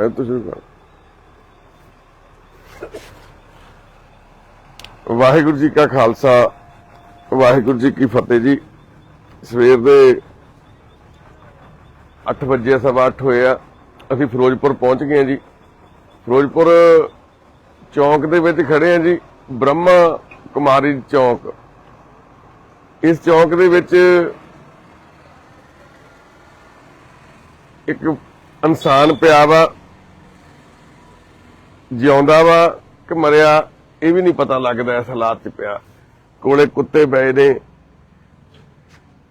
ਐ ਤੁਸੀਂ ਕਰ ਵਾਹਿਗੁਰੂ ਜੀ ਕਾ ਖਾਲਸਾ, ਵਾਹਿਗੁਰੂ ਜੀ ਕੀ ਫਤਿਹ ਜੀ। ਸਵੇਰ ਦੇ 8 ਵਜੇ, ਸਵਾ 8 ਹੋਏ ਆ। ਅਸੀਂ ਫਿਰੋਜ਼ਪੁਰ ਪਹੁੰਚ ਗਏ ਆ ਜੀ। ਫਿਰੋਜ਼ਪੁਰ ਚੌਂਕ ਦੇ ਵਿੱਚ ਖੜੇ ਆ ਜੀ। ਬ੍ਰਹਮਾ ਕੁਮਾਰੀ ਚੌਂਕ। ਇਸ ਚੌਂਕ ਦੇ ਵਿੱਚ ਇੱਕ ਇਨਸਾਨ ਪਿਆ ਵਾ। ਜਿਉਂਦਾ ਵਾ ਕਿ ਮਰਿਆ, ਇਹ ਵੀ ਨਹੀਂ ਪਤਾ ਲੱਗਦਾ ਇਸ ਹਾਲਾਤ 'ਚ ਪਿਆ। ਕੋਲੇ ਕੁੱਤੇ ਪਏ ਨੇ।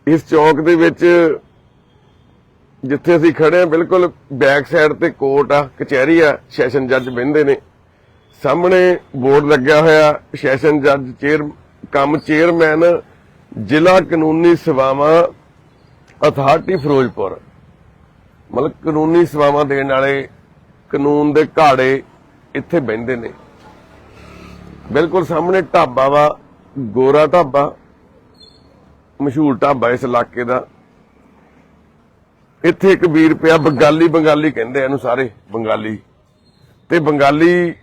ਇਸ ਚੌਕ ਦੇ ਵਿੱਚ ਜਿੱਥੇ ਅਸੀਂ ਖੜੇ ਆ ਬਿਲਕੁਲ ਬੈਕ ਸਾਈਡ ਤੇ ਕੋਰਟ ਆ, ਕਚਹਿਰੀ ਆ ਸੈਸ਼ਨ ਜੱਜ ਬਹਿੰਦੇ ਨੇ। ਸਾਹਮਣੇ ਬੋਰਡ ਲੱਗਿਆ ਹੋਇਆ ਸੈਸ਼ਨ ਜੱਜ ਚੇਅਰ ਕੰਮ ਚੇਅਰਮੈਨ ਜ਼ਿਲ੍ਹਾ ਕਾਨੂੰਨੀ ਸੇਵਾਵਾਂ ਅਥਾਰਟੀ ਫਿਰੋਜ਼ਪੁਰ। ਮਤਲਬ ਕਾਨੂੰਨੀ ਸੇਵਾਵਾਂ ਦੇਣ ਵਾਲੇ ਕਾਨੂੰਨ ਦੇ ਘਾੜੇ ਇੱਥੇ ਬਹਿੰਦੇ ਨੇ। ਬਿਲਕੁਲ ਸਾਹਮਣੇ ਢਾਬਾ ਵਾ, ਗੋਰਾ ਢਾਬਾ, ਮਸ਼ਹੂਰ ਢਾਬਾ ਇਸ ਇਲਾਕੇ ਦਾ। ਇੱਥੇ ਇੱਕ ਵੀਰ ਪਿਆ, ਬੰਗਾਲੀ ਬੰਗਾਲੀ ਕਹਿੰਦੇ ਇਹਨੂੰ ਸਾਰੇ, ਬੰਗਾਲੀ। ਤੇ ਬੰਗਾਲੀ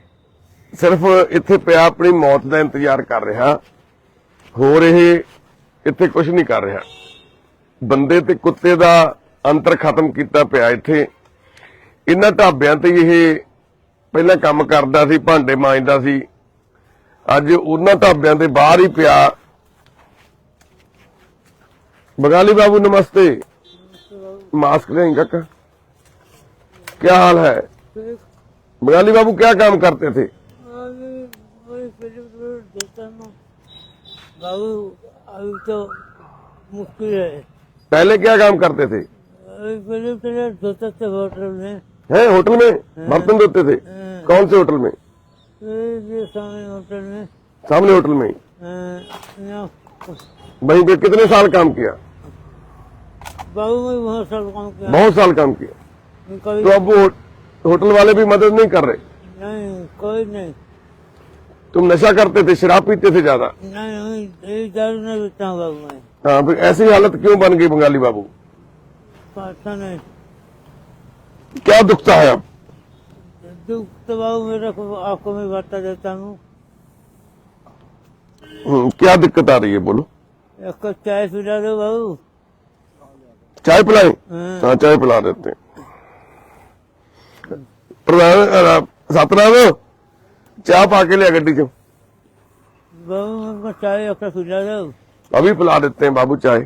ਸਿਰਫ ਇੱਥੇ ਪਿਆ ਆਪਣੀ ਮੌਤ ਦਾ ਇੰਤਜ਼ਾਰ ਕਰ ਰਿਹਾ। ਹੋਰ ਇਹ ਇੱਥੇ ਕੁਝ ਨਹੀਂ ਕਰ ਰਿਹਾ। ਬੰਦੇ ਤੇ ਕੁੱਤੇ ਦਾ ਅੰਤਰ ਖਤਮ ਕੀਤਾ ਪਿਆ ਇੱਥੇ। ਇਹਨਾਂ ਢਾਬਿਆਂ ਤੇ ਇਹ ਪਹਿਲਾਂ ਕੰਮ ਕਰਦਾ ਸੀ ਭਾਂਡੇ ਮਾਂਜਦਾ ਸੀ ਅੱਜ ਉਹਨਾਂ ਢਾਬਿਆਂ ਦੇ ਬਾਹਰ ਹੀ ਪਿਆ बंगाली बाबू नमस्ते मास्क नहीं काका क्या हाल है बंगाली बाबू क्या काम करते थे बाबू अभी तो मुश्किल है पहले क्या काम करते थे अभी पहले पहले धोते थे होटल में हैं होटल में? बर्तन धोते थे। हाँ। कौन से होटल में? सामने होटल में। सामने होटल में वहीं पे कितने साल काम किया? बहुत साल काम किया। बहुत साल काम किया। तो अब वो होटल वाले भी मदद नहीं कर रहे? नहीं कोई नहीं। तुम नशा करते थे शराब पीते थे ज़्यादा? नहीं नहीं हूँ हाँ फिर ऐसी हालत क्यों बन गई बंगाली बाबू? पता नहीं। क्या दुखता है अब दुख तो बाबू मेरे को आपको मैं बता देता हूँ हम्म, क्या दिक्कत आ रही है बोलो एक कप चाय पिला दो बाबू चाय पिलाएं हाँ। हाँ चाय पिला देते हैं प्रधान अ, सतनाम चाय पा के लिया गड्डी चो बाबू मेरे को चाय एक कप पिला दो अभी पिला देते हैं बाबू चाय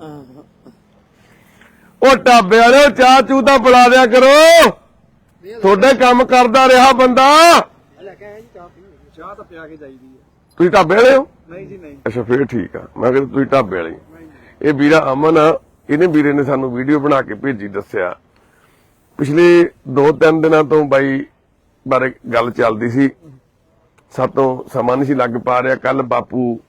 हाँ। ਉਹ ਢਾਬੇ ਵਾਲੇ ਚਾਹ ਚੂ ਤਾਂ ਪਿਲਾ ਦਿਆ ਕਰੋ। ਤੁਹਾਡੇ ਕੰਮ ਕਰਦਾ ਰਿਹਾ ਬੰਦਾ। ਚਾਹ ਤਾਂ ਪਿਆ ਕੇ ਜਾਈਦੀ ਹੈ ਤੁਸੀਂ ਢਾਬੇ ਵਾਲੇ ਹੋ? ਨਹੀਂ ਜੀ ਨਹੀਂ ਅੱਛਾ, ਫੇਰ ਠੀਕ ਆ। ਮੈਂ ਕਿਹਾ ਤੁਸੀਂ ਢਾਬੇ ਵਾਲੇ ਇਹ ਵੀਰਾ ਅਮਨ, ਇਹਨੇ ਵੀਰੇ ਨੇ ਸਾਨੂੰ ਵੀਡੀਓ ਬਣਾ ਕੇ ਭੇਜੀ, ਦੱਸਿਆ। ਪਿਛਲੇ 2-3 ਦਿਨਾਂ ਤੋਂ ਬਾਈ ਬਾਰੇ ਗੱਲ ਚੱਲਦੀ ਸੀ। ਸਾਤੋਂ ਸਮਾਂ ਨਹੀਂ ਸੀ ਲੱਗ ਪਾ ਰਿਹਾ। ਕੱਲ ਬਾਪੂ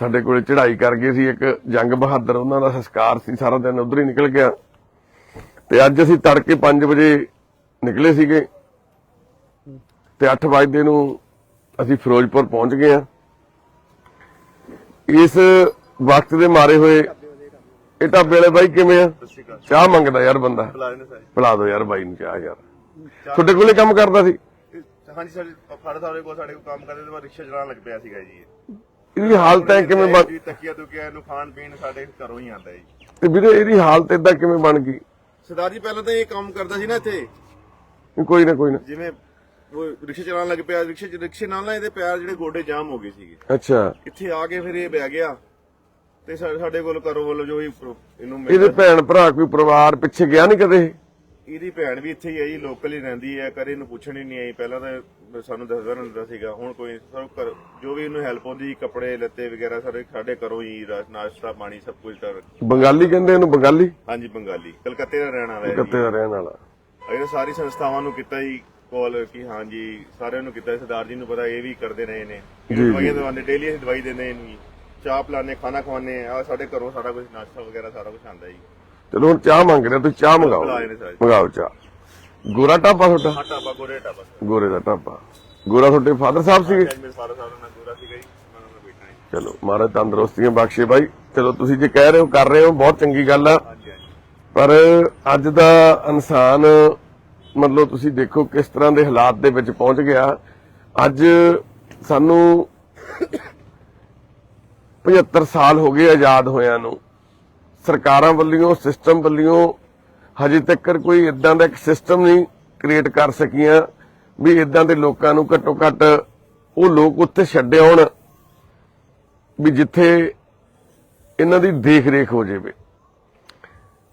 ਸਾਡੇ ਕੋਲੇ ਚੜ੍ਹਾਈ ਕਰ ਗਏ ਸੀ ਇੱਕ ਜੰਗ ਬਹਾਦਰ ਉਹਨਾਂ ਦਾ ਸੰਸਕਾਰ ਸੀ ਸਾਰਾ ਦਿਨ ਉਧਰ ਹੀ ਨਿਕਲ ਗਿਆ। ਤੇ ਅੱਜ ਅਸੀਂ ਤੜਕੇ 5 ਵਜੇ ਨਿਕਲੇ ਸੀਗੇ। ਤੇ 8 ਵਜੇ ਨੂੰ ਅਸੀਂ ਫਿਰੋਜ਼ਪੁਰ ਪਹੁੰਚ ਗਏ ਆ ਇਸ ਵਕਤ ਦੇ ਮਾਰੇ ਹੋਏ ਇਹ ਢਾਬੇ ਵਾਲੇ ਬਾਈ ਕਿਵੇਂ ਆ? ਚਾਹ ਮੰਗਦਾ ਯਾਰ ਬੰਦਾ। ਪਿਲਾ ਦਿਓ ਯਾਰ ਬਾਈ ਨੂੰ ਚਾਹ ਯਾਰ। ਤੁਹਾਡੇ ਕੋਲੇ ਕੰਮ ਕਰਦਾ ਸੀ? ਹਾਂਜੀ ਸਾਡੇ ਫਾੜੇ ਸਾਡੇ ਕੋਲ ਸਾਡੇ ਕੋਲ ਕੰਮ ਕਰਦੇ ਤੇ ਮੈਂ ਰਿਕਸ਼ਾ ਚਲਾਉਣ ਲੱਗ ਪਿਆ ਸੀਗਾ ਜੀ। ਇਹਦੀ ਹਾਲਤ ਐ ਕਿਵੇਂ ਬਣ ਜੀ ਤੱਕੀਆ ਤੁਕੀਆ ਇਹਨੂੰ ਖਾਣ ਪੀਣ ਸਾਡੇ ਘਰੋਂ ਹੀ ਆਉਂਦਾ ਜੀ। ਤੇ ਵੀਰੇ ਇਹਦੀ ਹਾਲਤ ਇਦਾਂ ਕਿਵੇਂ ਬਣ ਗਈ? ਸਰਦਾਰ ਜੀ ਪਹਿਲਾਂ ਤਾਂ ਇਹ ਕੰਮ ਕਰਦਾ ਸੀ ਨਾ ਇੱਥੇ। ਕੋਈ ਨਾ ਕੋਈ ਨਾ। ਜਿਵੇਂ ਉਹ ਰਿਕਸ਼ਾ ਚਲਾਉਣ ਲੱਗ ਪਿਆ ਰਿਕਸ਼ੇ ਚ ਰਿਕਸ਼ੇ ਨਾਲ ਨਾ ਇਹਦੇ ਪੈਰ ਜਿਹੜੇ ਗੋਡੇ ਜਾਮ ਹੋ ਗਏ ਸੀਗੇ। ਅੱਛਾ। ਇੱਥੇ ਆ ਕੇ ਫਿਰ ਇਹ ਬਹਿ ਗਿਆ ਤੇ ਸਾ- ਸਾਡੇ ਕੋਲ ਕਰੋ ਵੱਲੋਂ ਜੋ ਵੀ ਪ੍ਰੋ- ਇਹਨੂੰ ਇਹਦੇ ਭੈਣ ਭਰਾ ਕੋਈ ਪਰਿਵਾਰ ਪਿੱਛੇ ਗਿਆ ਨਹੀਂ ਕਦੇ? ਇਹਦੀ ਭੈਣ ਵੀ ਇੱਥੇ ਹੀ ਹੈ ਜੀ ਲੋਕਲ ਹੀ ਰਹਿੰਦੀ ਹੈ ਕਦੇ ਇਹਨੂੰ ਪੁੱਛਣ ਹੀ ਨਹੀਂ ਆਈ। ਪਹਿਲਾਂ ਤਾਂ ਸਾਨੂੰ ਦੱਸਦਾ ਰਹਿੰਦਾ ਸੀਗਾ ਹੁਣ ਕੋਈ ਸਭ ਕਰ ਜੋ ਵੀ ਇਹਨੂੰ ਹੈਲਪ ਹੁੰਦੀ ਕੱਪੜੇ ਲੱਤੇ ਵਗੈਰਾ ਸਾਰੇ ਸਾਡੇ ਘਰੋਂ ਹੀ ਨਾਸ਼ਤਾ ਪਾਣੀ ਸਭ ਕੁਝ ਤਾਂ ਬੰਗਾਲੀ ਕਹਿੰਦੇ ਇਹਨੂੰ ਬੰਗਾਲੀ? ਹਾਂਜੀ ਬੰਗਾਲੀ ਕਲਕੱਤੇ ਦਾ ਰਹਿਣ ਵਾਲਾ ਹੈ ਕੱਤੇ ਦਾ ਰਹਿਣ ਵਾਲਾ। ਇਹਨਾਂ ਸਾਰੀ ਸੰਸਥਾਵਾਂ ਨੂੰ ਕੀਤਾ ਜੀ ਕਾਲ ਕਿ ਹਾਂਜੀ ਸਾਰਿਆਂ ਨੂੰ ਕੀਤਾ ਸਰਦਾਰ ਜੀ ਨੂੰ ਪਤਾ ਇਹ ਵੀ ਕਰਦੇ ਰਹੇ ਨੇ। ਜੀ, ਜੀ। ਦਵਾਈਆਂ ਦਵਾਉਂਦੇ ਡੇਲੀ ਅਸੀਂ ਦਵਾਈ ਦਿੰਦੇ ਇਹਨੂੰ ਜੀ। ਚਾਹ ਪਿਲਾਉਂਦੇ ਖਾਣਾ ਖਵਾਉਂਦੇ ਆ ਸਾਡੇ ਘਰੋਂ ਸਾਰਾ ਕੁਝ ਨਾਸ਼ਤਾ ਵਗੈਰਾ ਸਾਰਾ ਕੁਝ ਆਉਂਦਾ ਜੀ। ਚਲੋ ਹੁਣ ਚਾਹ ਮੰਗ ਰਿਹਾ ਤੁਸੀਂ ਚਾਹ ਮੰਗਾਓ। ਨੇ ਸਾਰੇ। ਮੰਗਾਓ ਚਾਹ। ਗੋਰਾ ਢਾਬਾ ਤੁਹਾਡਾ? ਹਾਂ ਗੋਰੇ ਦਾ ਢਾਬਾ। ਗੋਰਾ ਤੁਹਾਡੇ ਫਾਦਰ ਸਾਹਿਬ ਸੀਗੇ? ਅੱਜ ਮੇਰੇ ਫਾਦਰ ਸਾਹਿਬ ਨਾਲ ਗੋਰਾ ਸੀਗਾ ਜੀ ਮੈਂ ਉਹਨਾਂ ਨਾਲ ਬੈਠਾ ਜੀ। ਚਲੋ ਮਹਾਰਾਜ ਤੰਦਰੁਸਤੀਆਂ ਬਖਸ਼ੇ ਬਾਈ। ਚਲੋ ਤੁਸੀਂ ਜੇ ਕਹਿ ਰਹੇ ਹੋ ਕਰ ਰਹੇ ਹੋ ਬਹੁਤ ਚੰਗੀ ਗੱਲ ਆ। ਹਾਂਜੀ ਹਾਂਜੀ। ਪਰ ਅੱਜ ਦਾ ਇਨਸਾਨ ਮਤਲਬ ਤੁਸੀਂ ਦੇਖੋ ਕਿਸ ਤਰ੍ਹਾਂ ਦੇ ਹਾਲਾਤ ਦੇ ਵਿੱਚ ਪਹੁੰਚ ਗਿਆ। ਅੱਜ ਸਾਨੂੰ 75 ਸਾਲ ਹੋ ਗਏ ਆਜ਼ਾਦ ਹੋਇਆਂ ਨੂੰ। ਸਰਕਾਰਾਂ ਵੱਲੋਂ ਸਿਸਟਮ ਵੱਲੋਂ ਹਜੇ ਤੱਕ ਕੋਈ ਇਦਾਂ ਦਾ ਇੱਕ ਸਿਸਟਮ ਨਹੀਂ ਕ੍ਰੀਏਟ ਕਰ ਸਕੀਆਂ ਵੀ ਇਦਾਂ ਦੇ ਲੋਕਾਂ ਨੂੰ ਘੱਟੋ ਘੱਟ ਉਹ ਲੋਕ ਉੱਥੇ ਛੱਡੇ ਆਉਣ ਵੀ ਜਿੱਥੇ ਇਹਨਾਂ ਦੀ ਦੇਖ ਰੇਖ ਹੋ ਜਾਵੇ।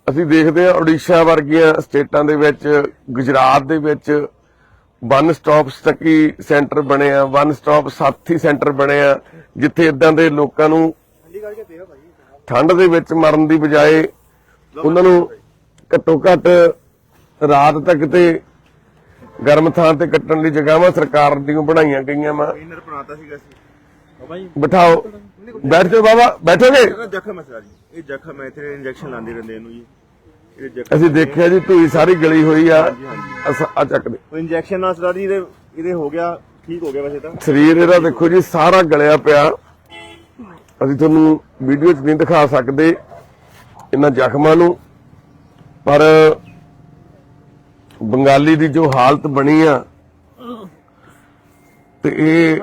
ਅਸੀਂ ਦੇਖਦੇ ਹਾਂ ਓਡੀਸ਼ਾ ਵਰਗੀਆਂ ਸਟੇਟਾਂ ਦੇ ਵਿੱਚ, ਗੁਜਰਾਤ ਦੇ ਵਿੱਚ ਵਨ ਸਟਾਪ ਸਟੱਕੀ ਸੈਂਟਰ ਬਣਿਆ ਵਨ ਸਟਾਪ ਸਾਥੀ ਸੈਂਟਰ ਬਣਿਆ ਜਿੱਥੇ ਇਦਾਂ ਦੇ ਲੋਕਾਂ ਨੂੰ ਠੰਡ ਦੇ ਵਿੱਚ ਮਰਨ ਦੀ ਬਜਾਏ ਉਹਨਾਂ ਨੂੰ ਘੱਟੋ ਘੱਟ ਰਾਤ ਤੱਕ ਤੇ ਗਰਮ ਥਾਂ ਤੇ ਕੱਟਣ ਦੀ ਜਗ੍ਹਾਵਾਂ ਸਰਕਾਰ ਦੀਆਂ ਬਣਾਈਆਂ ਗਈਆਂ ਵਾ। ਇਨਰ ਬਣਾਤਾ ਸੀਗਾ ਸੀ। ਬਿਠਾਓ। ਬੈਠ ਜਾਓ ਬਾਬਾ ਬੈਠੋਗੇ? ਇਹਦਾ ਜ਼ਖਮ ਹੈ ਸਰ ਜੀ। ਇਹ ਜ਼ਖਮ ਹੈ ਇੱਥੇ ਇੰਜੈਕਸ਼ਨ ਲਾਉਂਦੇ ਰਹਿੰਦੇ ਇਹਨੂੰ ਜੀ। ਇਹ ਜ਼ਖਮ ਅਸੀਂ ਦੇਖਿਆ ਜੀ ਧੂਈ ਸਾਰੀ ਗਲੀ ਹੋਈ ਆ। ਆ ਚੱਕ ਦੇ। ਉਹ ਇੰਜੈਕਸ਼ਨ ਨਾਲ ਸਰ ਜੀ ਇਹਦੇ ਇਹਦੇ ਹੋ ਗਿਆ ਠੀਕ ਹੋ ਗਿਆ ਵੈਸੇ ਤਾਂ। ਸਰੀਰ ਇਹਦਾ ਦੇਖੋ ਜੀ ਸਾਰਾ ਗਲਿਆ ਪਿਆ। ਅਸੀਂ ਤੁਹਾਨੂੰ ਵੀਡੀਓ 'ਚ ਨਹੀਂ ਦਿਖਾ ਸਕਦੇ। ਇਹਨਾਂ ਜ਼ਖਮਾਂ ਨੂੰ ਪਰ ਬੰਗਾਲੀ ਦੀ ਜੋ ਹਾਲਤ ਬਣੀ ਆ ਤੇ ਇਹ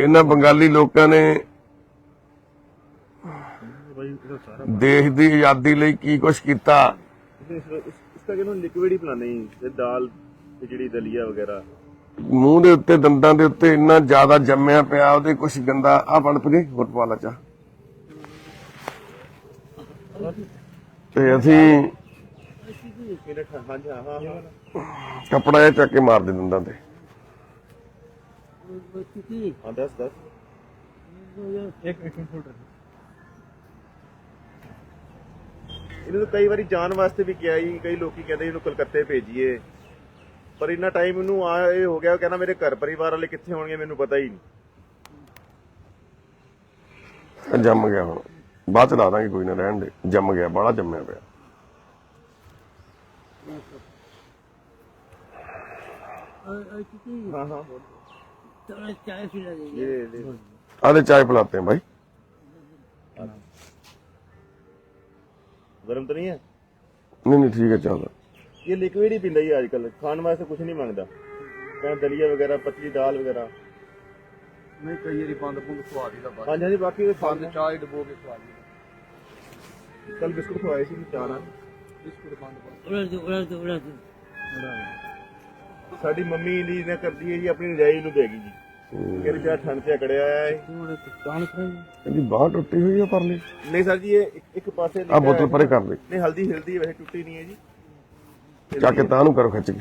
ਇਹਨਾਂ ਬੰਗਾਲੀ ਲੋਕਾਂ ਨੇ ਦੇਸ਼ ਦੀ ਆਜ਼ਾਦੀ ਲਈ ਕੀ ਕੁਝ ਕੀਤਾ? ਇਸ ਤਾਂ ਜਿਹਨੂੰ ਲਿਕਵਿਡ ਹੀ ਪਲਾਨੀ ਤੇ ਦਾਲ ਤੇ ਜਿਹੜੀ ਦਲੀਆ ਵਗੈਰਾ। ਮੂੰਹ ਦੇ ਉੱਤੇ ਦੰਦਾਂ ਦੇ ਉੱਤੇ ਇੰਨਾ ਜ਼ਿਆਦਾ ਜੰਮਿਆ ਪਿਆ ਉਹਦੇ ਕੁਝ ਗੰਦਾ ਆ ਬਣ ਪਜੇ ਹੋਰ ਪਾ ਚਾ ਤੇ ਅਸੀਂ ਇਹਨੇ ਇਹ ਚੱਕ ਕੇ ਮਾਰ ਦੇ ਦੰਦਾਂ ਤੇ। ਇਹਨੂੰ ਤਾਂ ਕਈ ਵਾਰੀ ਜਾਣ ਵਾਸਤੇ ਵੀ ਕਿਹਾ ਜੀ ਕਈ ਲੋਕੀ ਕਹਿੰਦੇ ਇਹਨੂੰ ਕਲਕੱਤੇ ਭੇਜੀਏ। ਪਰ ਇੰਨਾ ਟਾਈਮ ਇਹਨੂੰ ਆ ਇਹ ਹੋ ਗਿਆ ਉਹ ਕਹਿੰਦਾ ਮੇਰੇ ਘਰ ਪਰਿਵਾਰ ਵਾਲੇ ਕਿੱਥੇ ਹੋਣਗੇ ਮੈਨੂੰ ਪਤਾ ਹੀ ਨਹੀਂ। ਜੰਮ ਗਿਆ ਹੁਣ। ਬਾਅਦ ਚ ਲਾ ਦਾਂਗੇ ਕੋਈ ਨਾ ਰਹਿਣ ਦੇ। ਜੰਮ ਗਿਆ ਬਾਹਲਾ ਜੰਮਿਆ ਪਿਆ। आधे चाय पिलाते हैं भाई गरम तो नहीं है नहीं नहीं ठीक है चल ये लिक्विड ही पींदा ही आजकल खाने वास्ते कुछ नहीं मांगता कहना दलिया वगैरह पतली दाल वगैरह ਨਹੀਂ ਕਈ ਵਾਰੀ ਬੰਦ ਪੁੰਦ ਸਵਾਦ ਹੀ ਦਾ ਬਸ हाँ जी हाँ जी बाकी तो ਬੰਦ खाने ਚਾਹ ਹੀ ਡਬੋ ਕੇ ਸਵਾਦ ਹੀ कल बिस्कुट खवाए सी चार ਬਿਸਕੁਟ ਉਲਟ ਜੋ ਸਾਡੀ ਮੰਮੀ ਲਈ ਨੇ ਕਰਦੀ ਹੈ ਜੀ ਆਪਣੀ ਰਜਾਈ ਨੂੰ ਦੇਗੀ ਜੀ। ਕਿ ਰਿਚਾ ਠੰਡ ਚ ਅਕੜਿਆ ਆਇਆ ਹੈ। ਹੁਣ ਕਾਣ ਟੁੱਟੀ ਹੋਈ ਆ ਪਰਲੀ। ਨਹੀਂ ਸਰ ਜੀ ਇਹ ਇੱਕ- ਇੱਕ ਪਾਸੇ ਆ ਬੋਤਲ ਪਰੇ ਕਰ ਦੇ। ਨਹੀਂ ਹਲਦੀ ਹਿਲਦੀ ਵੈਸੇ ਟੁੱਟੀ ਨਹੀਂ ਹੈ ਜੀ। ਚੱਕ ਕੇ ਤਾਂ ਨੂੰ ਕਰੋ ਖਿੱਚ ਕੇ।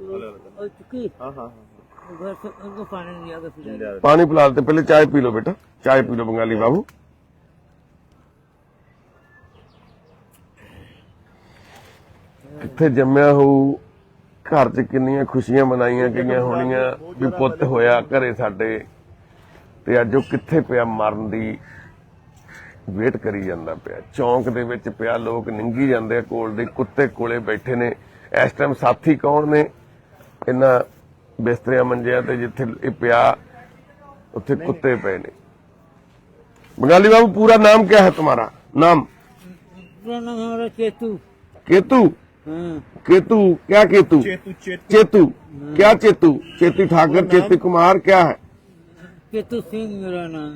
और चुकी ਹਾਂ ਹਾਂ ਹਾਂ घर से उनको पानी दिया कर पिला ਲਿਆ। पानी पिला देते पहले चाय पी लो बेटा चाय पी लो बंगाली बाबू ਕਿੱਥੇ ਜੰਮਿਆ ਹੋਊ ਘਰ 'ਚ ਕਿੰਨੀਆਂ ਖੁਸ਼ੀਆਂ ਮਨਾਈਆਂ ਗਈਆਂ ਹੋਣੀਆਂ ਵੀ ਪੁੱਤ ਹੋਇਆ ਘਰੇ ਸਾਡੇ ਤੇ ਅੱਜ ਉਹ ਕਿੱਥੇ ਪਿਆ ਮਰਨ ਦੀ ਵੇਟ ਕਰੀ ਜਾਂਦਾ ਪਿਆ ਚੌਂਕ ਦੇ ਵਿੱਚ ਪਿਆ ਲੋਕ ਨਿੰਗੀ ਜਾਂਦੇ ਆ ਕੋਲ ਦੇ ਕੁੱਤੇ ਕੋਲੇ ਬੈਠੇ ਨੇ ਇਸ ਟਾਈਮ ਸਾਥੀ ਕੌਣ ਨੇ ਇਹਨਾਂ ਬਿਸਤਰਿਆਂ ਮੰਜਿਆਂ ਤੇ ਜਿੱਥੇ ਇਹ ਪਿਆ ਉੱਥੇ ਕੁੱਤੇ ਪਏ ਨੇ बंगाली बाबू पूरा नाम क्या है तुम्हारा नाम पूरा नाम हमारा चेतू केतु हाँ केतु क्या केतु ਚੇਤੂ ਚੇਤੂ चेतु क्या चेतु चेतु ठाकर चेतु कुमार क्या है चेतू सिंह मेरा नाम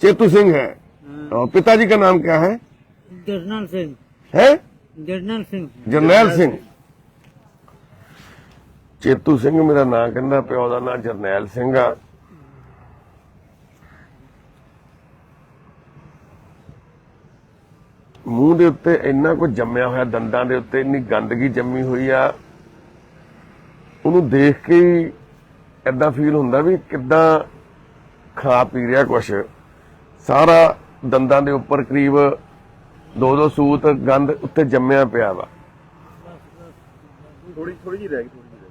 चेतु सिंह है और पिताजी का नाम क्या है जरनल सिंह है जरनल सिंह ਜਰਨੈਲ ਸਿੰਘ ਚੇਤੂ ਸਿੰਘ ਮੇਰਾ ਨਾਂ ਕਹਿੰਦਾ ਪਿਓ ਦਾ ਨਾਂ ਜਰਨੈਲ ਸਿੰਘ ਆ। ਮੂੰਹ ਦੇ ਉੱਤੇ ਇੰਨਾ ਕੁਝ ਜੰਮਿਆ ਹੋਇਆ, ਦੰਦਾਂ ਦੇ ਉੱਤੇ ਇੰਨੀ ਗੰਦਗੀ ਜੰਮੀ ਹੋਈ ਆ। ਉਹਨੂੰ ਦੇਖ ਕੇ ਹੀ ਐਦਾਂ ਫੀਲ ਹੁੰਦਾ ਵੀ ਕਿੱਦਾਂ ਖਾ ਪੀ ਰਿਹਾ ਕੁਛ। ਸਾਰਾ ਦੰਦਾਂ ਦੇ ਉੱਪਰ ਕਰੀਬ ਦੋ ਦੋ ਸੂਤ ਗੰਦ ਉੱਤੇ ਜੰਮਿਆ ਪਿਆ ਵਾ। ਥੋੜੀ ਥੋੜੀ ਜਿਹੀ ਰਹਿ ਗਈ ਥੋੜੀ ਜਿਹੀ ਰਹਿ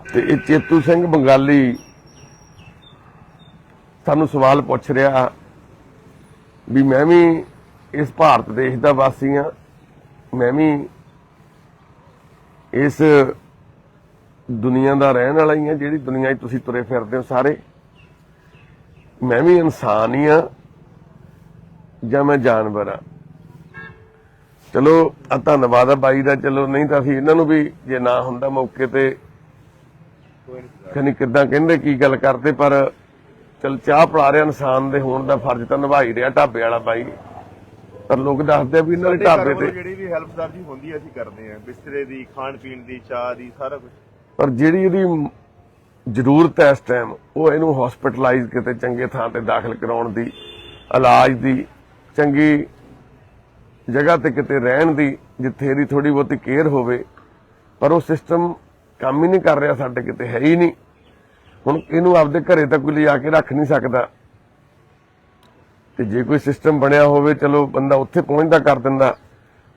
ਗਈ ਤੇ ਇਹ ਚੇਤੂ ਸਿੰਘ ਬੰਗਾਲੀ ਸਾਨੂੰ ਸਵਾਲ ਪੁੱਛ ਰਿਹਾ ਵੀ ਮੈਂ ਵੀ ਇਸ ਭਾਰਤ ਦੇਸ਼ ਦਾ ਵਾਸੀ ਆ ਮੈਂ ਵੀ ਇਸ ਦੁਨੀਆ ਦਾ ਰਹਿਣ ਵਾਲਾ ਹੀ ਆ ਜਿਹੜੀ ਦੁਨੀਆ 'ਚ ਤੁਸੀਂ ਤੁਰੇ ਫਿਰਦੇ ਹੋ ਸਾਰੇ। ਮੈਂ ਵੀ ਇਨਸਾਨ ਹੀ ਆ ਜਾਂ ਮੈਂ ਜਾਨਵਰ ਆ ਚਲੋ, ਆ ਧੰਨਵਾਦ ਆ ਬਾਈ ਦਾ, ਚਲੋ, ਨਹੀਂ ਤਾਂ ਅਸੀਂ ਇਹਨਾਂ ਨੂੰ ਵੀ ਜੇ ਨਾ ਹੁੰਦਾ ਮੌਕੇ ਤੇ ਖਨੀ ਕਿਦਾਂ ਕਹਿੰਦੇ ਕੀ ਗੱਲ ਕਰਦੇ ਪਰ ਚਲ ਚਾਹ ਪਿਲਾ ਰਿਹਾ ਇਨਸਾਨ ਦੇ ਹੋਣ ਦਾ ਫਰਜ਼ ਤਾਂ ਨਿਭਾ ਹੀ ਰਿਹਾ ਢਾਬੇ ਵਾਲਾ ਬਾਈ। ਪਰ ਲੋਕ ਦੱਸਦੇ ਆ ਵੀ ਇਹਨਾਂ ਦੇ ਢਾਬੇ ਤੇ ਜਿਹੜੀ ਵੀ ਹੈਲਪ ਸਰ ਜੀ ਹੁੰਦੀ ਅਸੀਂ ਕਰਦੇ ਹਾਂ ਬਿਸਤਰੇ ਦੀ ਖਾਣ ਪੀਣ ਦੀ ਚਾਹ ਦੀ ਸਾਰਾ ਕੁਝ ਪਰ ਜਿਹੜੀ ਇਹਦੀ ਜ਼ਰੂਰਤ ਹੈ ਇਸ ਟਾਈਮ ਉਹ ਇਹਨੂੰ ਹਸਪੀਟਲਾਈਜ਼ ਕਿਤੇ ਚੰਗੇ ਥਾਂ ਤੇ ਦਾਖਲ ਕਰਾਉਣ ਦੀ ਇਲਾਜ ਦੀ ਚੰਗੀ ਜਗ੍ਹਾ ਤੇ ਕਿਤੇ ਰਹਿਣ ਦੀ ਜਿੱਥੇ ਇਹਦੀ ਥੋੜੀ ਬਹੁਤੀ ਕੇਅਰ ਹੋਵੇ ਪਰ ਉਹ ਸਿਸਟਮ ਕੰਮ ਹੀ ਨਹੀਂ ਕਰ ਰਿਹਾ ਸਾਡੇ ਕਿਤੇ, ਹੈ ਹੀ ਨਹੀਂ। ਹੁਣ ਇਹਨੂੰ ਆਪਦੇ ਘਰੇ ਤਾਂ ਕੋਈ ਲਿਜਾ ਕੇ ਰੱਖ ਨਹੀਂ ਸਕਦਾ। ਤੇ ਜੇ ਕੋਈ ਸਿਸਟਮ ਬਣਿਆ ਹੋਵੇ, ਚਲੋ ਬੰਦਾ ਉੱਥੇ ਪਹੁੰਚਦਾ ਕਰ ਦਿੰਦਾ।